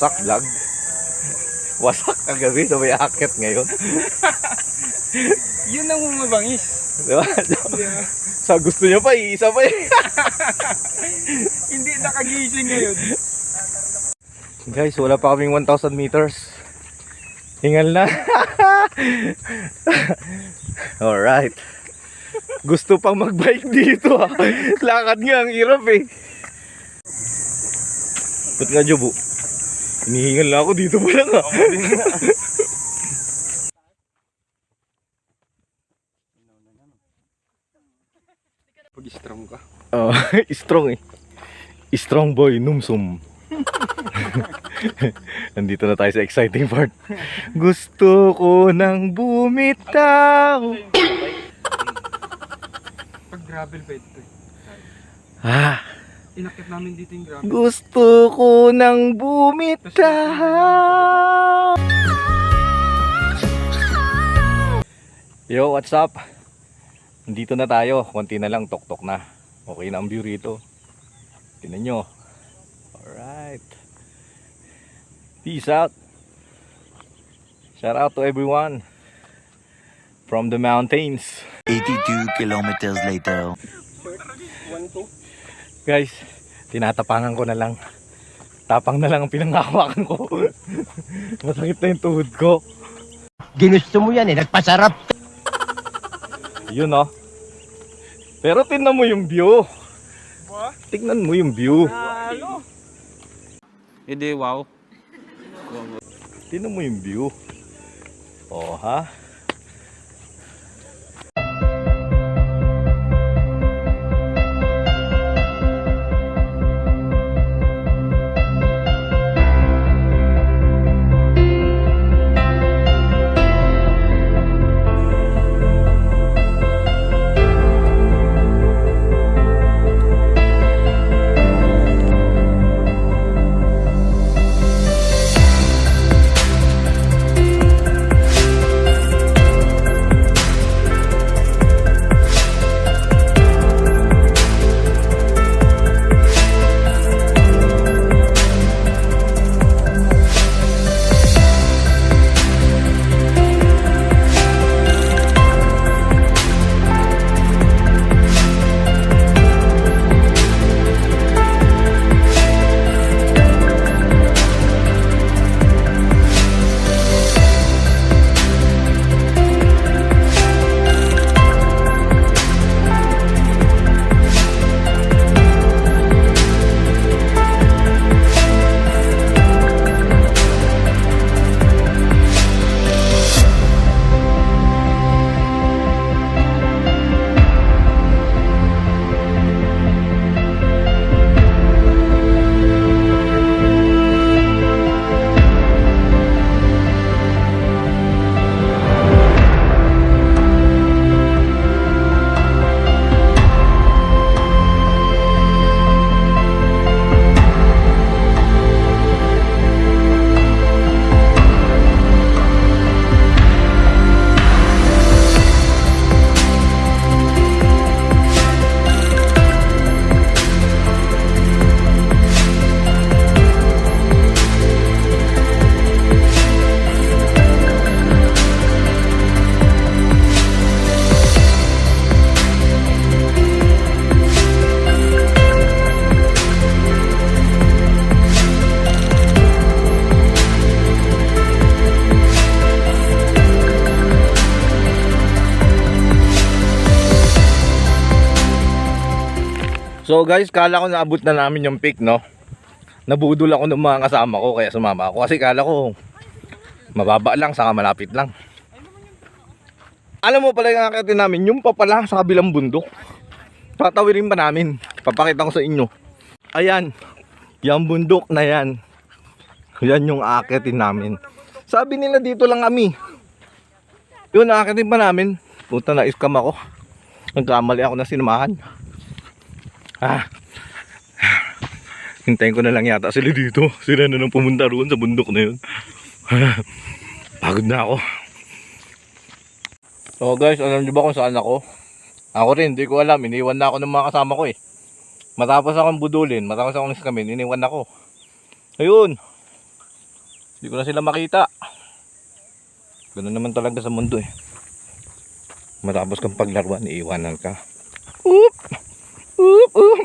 Wasak vlog. Wasak kagabi na may akit ngayon. Yun ang mabangis. Di ba? Sa gusto niya pa, iisa pa eh. Hindi nakagising ngayon. Guys, wala pa kaming 1,000 meters. Hingal na. Alright. Gusto pang magbike dito ah. Lakad nga, ang hirap eh. Ba't nga Jobo? Hinihingal na ako dito pa lang ah. Pag strong ka. Oh, strong eh. Strong boy, numsum. Nandito na tayo sa exciting part. Gusto ko nang bumitaw. Pag gravel bed to. Ah, Inakit namin dito yung gravel. gusto ko nang bumitaw. Yo, what's up? Nandito na tayo. Konti na lang, tok-tok na. Okay na ang view rito. Tingnan nyo. Alright. Peace out. Shout out to everyone from the mountains. 82 kilometers later. Guys, tinatapangan ko na lang. Tapang na lang ang pinanghawakan ko. Masakit na yung tuhod ko. Ginusto mo yan eh, nagpasarap. Yun oh. Pero tingnan mo yung view. Tingnan mo yung view. Halo! Hindi, wow. Tingnan mo yung view. Oh, ha? So guys, kala ko naabot na namin yung peak, no? Nabudol ako ng mga kasama ko, kaya sumama ako. Kasi kala ko, mababa lang, saka malapit lang. Alam mo pala yung akitin namin, yung pa pala sa kabilang bundok. Tatawirin pa namin. Papakita ko sa inyo. Ayan, yung bundok na yan. Yan yung akitin namin. Sabi nila dito lang kami. Yun, akitin pa namin. Puta na, iskam ako. Nagkamali ako na sinamahan. Ah. Hintayin ko na lang yata sila dito. Sila na nang pumunta roon sa bundok na yun. Pagod na ako. So guys, alam niyo ba kung saan ako? Ako rin, hindi ko alam. Iniwan na ako ng mga kasama ko eh. Matapos akong budulin, matapos akong iskamin, iniwan ako. Ayun. Hindi ko na sila makita. Ganun naman talaga sa mundo eh. Matapos kang paglaruan, iiwanan ka. Oop! Oop! Oop!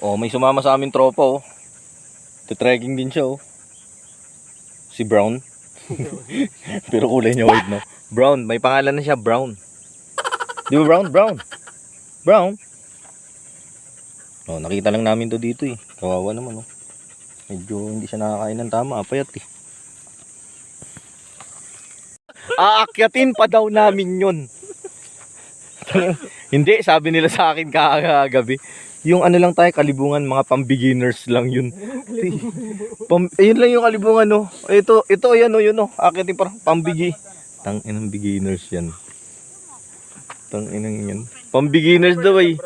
Oh, may sumama sa amin tropa oh. Titrekking din siya oh. Si Brown. Pero kulay niya white no. Brown, may pangalan na siya, Brown. Di ba Brown? Brown. Brown. Oh, nakita lang namin to dito eh. Kawawa naman oh. Medyo hindi siya nakakain ng tama, payat eh. Aakyatin pa daw namin yun. hindi, sabi nila sa akin kagabi. Yung ano lang tayo, kalibungan, mga pang-beginners lang yun. Pam, ayun lang yung kalibungan, no. Ito, ito, ayan, no, yun, no. Akin yung parang pambigi. Tang inang beginners yan. Tang inang yan. Pang-beginners daw, ay.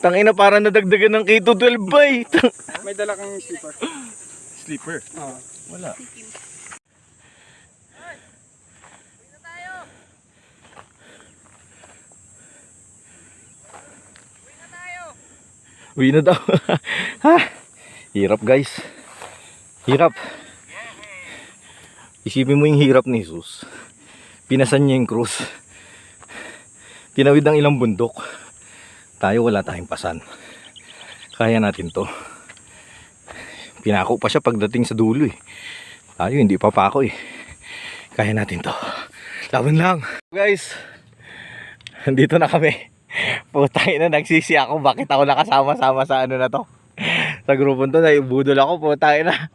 Tang ina, parang nadagdagan ng K212, bay. Tang, May dala kang slipper. Sleeper. Oo. Wala. Uwi na daw. ha? Hirap guys. Hirap. Isipin mo yung hirap ni Jesus. Pinasan niya yung krus. Tinawid ang ilang bundok. Tayo wala tayong pasan. Kaya natin to. Pinako pa siya pagdating sa dulo eh. Tayo hindi pa pa ako eh. Kaya natin to. Laban lang. Guys, dito na kami. Putay na nagsisi ako bakit ako nakasama-sama sa ano na to. Sa grupo to naibudol ako putay na.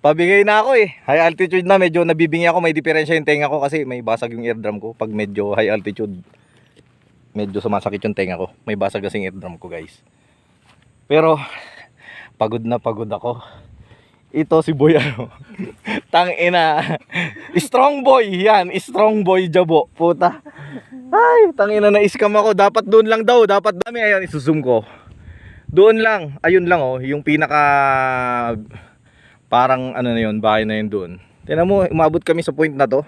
Pabigay na ako eh. High altitude na medyo nabibingi ako may diferensya yung tenga ko kasi may basag yung eardrum ko pag medyo high altitude. Medyo sumasakit yung tenga ko. May basag kasing eardrum ko guys. Pero pagod na pagod ako. Ito si Boy ano. Tang ina. Strong boy yan. Strong boy jabo. Puta. Ay, tang ina na iskam ako. Dapat doon lang daw. Dapat dami. Ayan, isusum ko. Doon lang. Ayun lang oh. Yung pinaka parang ano na yun. Bahay na yun doon. Tingnan mo, umabot kami sa point na to.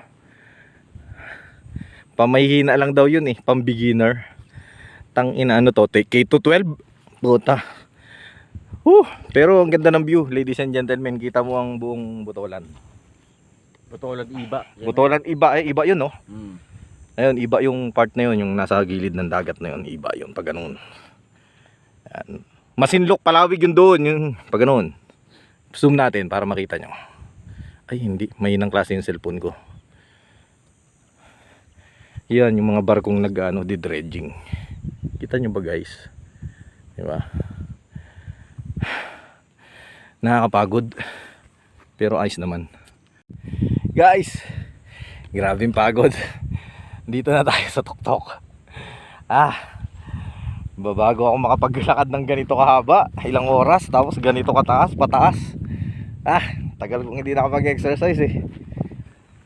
Pamahihina lang daw yun eh. Pam beginner. Tang ina ano to. Take K212. Puta. Huh, pero ang ganda ng view, ladies and gentlemen. Kita mo ang buong Butolan. Butolad iba. Butolan iba, eh, iba yun, no? Hmm. Ayun, iba yung part na yun, yung nasa gilid ng dagat na yun. Iba yun, pag ganun. Yan. Masinlok, palawig yun doon, yung pag ganun. Zoom natin para makita nyo. Ay, hindi. May ng klase yung cellphone ko. Yan, yung mga barkong nag, ano, di dredging. Kita nyo ba, guys? Di ba? Nakakapagod. Pero ayos naman. Guys, grabing pagod. Dito na tayo sa tuktok. Ah, babago ako makapaglakad ng ganito kahaba. Ilang oras, tapos ganito kataas, pataas. Ah, tagal kong hindi nakapag-exercise eh.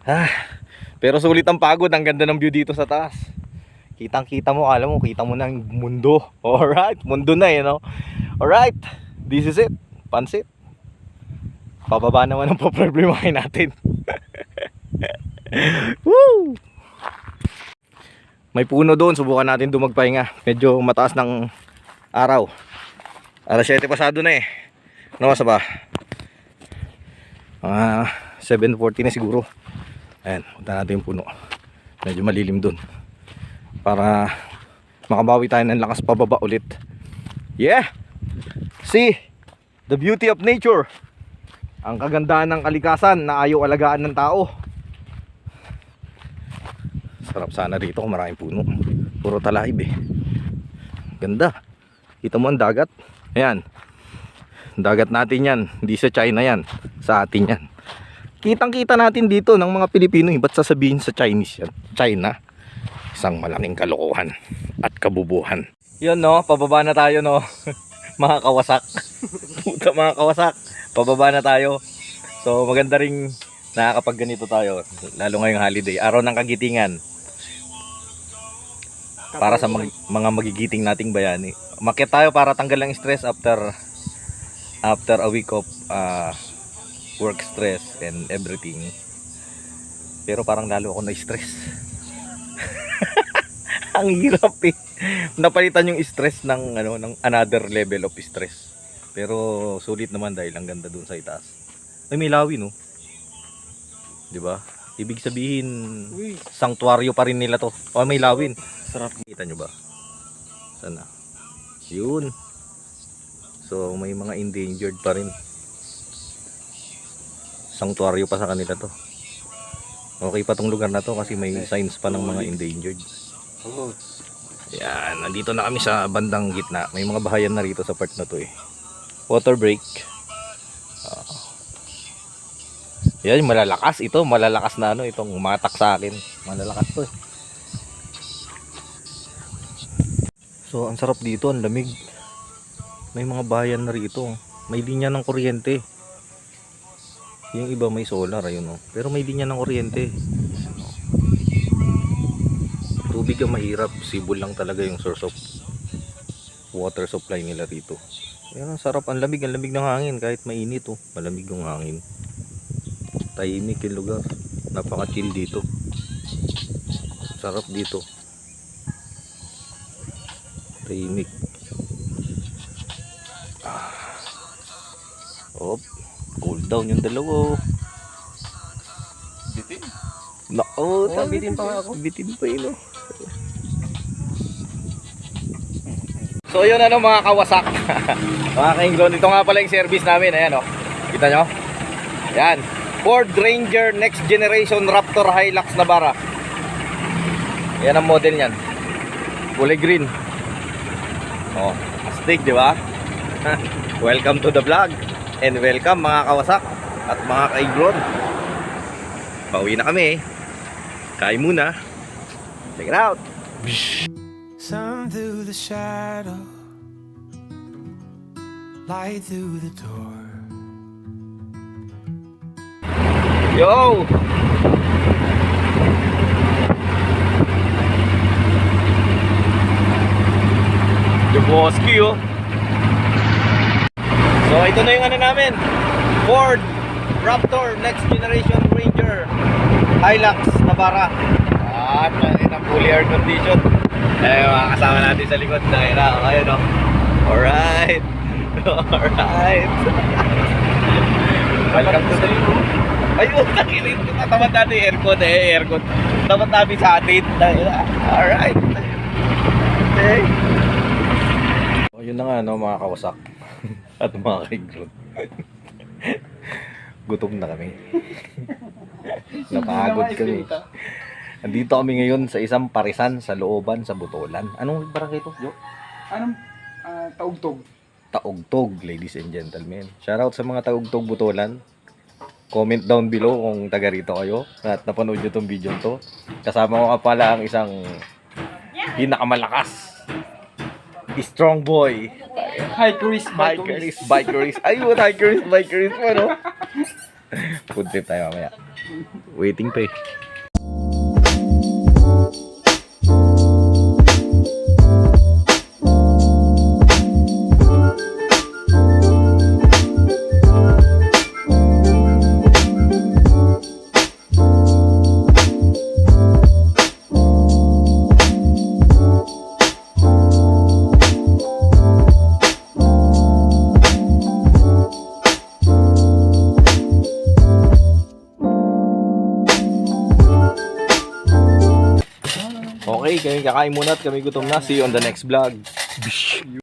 Ah, pero sulit ang pagod. Ang ganda ng view dito sa taas. Kitang kita mo, alam mo, kita mo yung mundo. Alright, mundo na eh, no? Alright, this is it. Pansit. Pababa naman ang problemahin natin. Woo! May puno doon, subukan natin dumagpahinga. Medyo mataas ng araw. Alas 7 pasado na eh. Ano sa ba? Mga 7.40 na siguro. Ayan, punta natin yung puno. Medyo malilim doon. Para makabawi tayo ng lakas pababa ulit. Yeah! See! The beauty of nature. Ang kagandahan ng kalikasan na ayaw alagaan ng tao. Sarap sana rito kung maraming puno. Puro talaib eh. Ganda. Kita mo ang dagat. Ayan. Dagat natin yan. Hindi sa China yan. Sa atin yan. Kitang kita natin dito ng mga Pilipino. eh. Ba't sasabihin sa Chinese yan? China. Isang malaking kalokohan at kabubuhan. Yun no, pababa na tayo no. mga kawasak. Puta mga kawasak. Pababa na tayo. So maganda ring nakakapag ganito tayo. Lalo ngayong holiday. Araw ng kagitingan. Para sa mag- mga magigiting nating bayani. Umakyat tayo para tanggal ang stress after after a week of uh, work stress and everything. Pero parang lalo ako na-stress. ang hirap eh. Napalitan yung stress ng ano ng another level of stress. Pero sulit naman dahil ang ganda dun sa itaas. Ay may lawin no. 'Di ba? Ibig sabihin Uy, sanctuaryo pa rin nila to. O may lawin. sarap. Kita nyo ba? Sana. Yun. So may mga endangered pa rin. Sanctuaryo pa sa kanila to. Okay pa tong lugar na to kasi may signs pa ng mga endangered. Oo. Yan, nandito na kami sa bandang gitna. May mga bahayan na rito sa part na to eh. Water break. Ah. yan, malalakas ito. Malalakas na ano itong umatak sa akin. Malalakas to eh. So, ang sarap dito. Ang lamig. May mga bahayan na rito. May linya ng kuryente. Yung iba may solar, ayun oh. Pero may linya ng kuryente. Tubig ang mahirap, sibol lang talaga yung source of water supply nila rito. Ayan, ang sarap, ang lamig, ang lamig ng hangin kahit mainit oh, malamig yung hangin. Tahimik yung lugar, napaka-chill dito. Sarap dito. Tahimik. Ah. Op, cool down yung dalawa. oh. Bitin. Nako, Oo, bitin pa nga ako. Bitin pa yun, oh. So yun ano mga kawasak. Mga kainglon Ito nga pala yung service namin. Ayan o Kita nyo? Ayan. Ford Ranger Next Generation Raptor Hilux Navara Ayan ang model niyan. Kulay green. Oh Astig di ba? Welcome to the vlog. And welcome mga kawasak At mga kainglon Pauwi na kami. Kain muna Check it out Sun through the shadow, light through the door. Yo! Jaboski oh. So ito na yung ano namin. Ford Raptor Next Generation Ranger Hilux Navara. At ayun ang fully air condition. Eh mga kasama natin sa likod na yun ah. Ayun oh. Alright. Alright. Welcome to the Ayun, nakilin ko. Tatamad natin yung aircon eh, aircon. Tatamad namin sa atin. Alright. Okay. O, yun na nga, no, mga kawasak. At mga kaiglon. Gutom na kami. Napagod kami. Andito kami ngayon sa isang parisan sa looban sa Butolan. Anong barangay ito, Jo? Anong ah, taugtog? Taugtog, ladies and gentlemen. Shoutout sa mga Taugtog Butolan. Comment down below kung taga rito kayo at napanood nyo tong video to. Kasama ko nga pala ang isang pinakamalakas. Strong boy. Hi, Chris. Bikerist, bikerist. Ayun, hikerist, bikerist pa, no? Food trip tayo mamaya. Waiting pa eh. Kakain muna at kami gutom na. See you on the next vlog.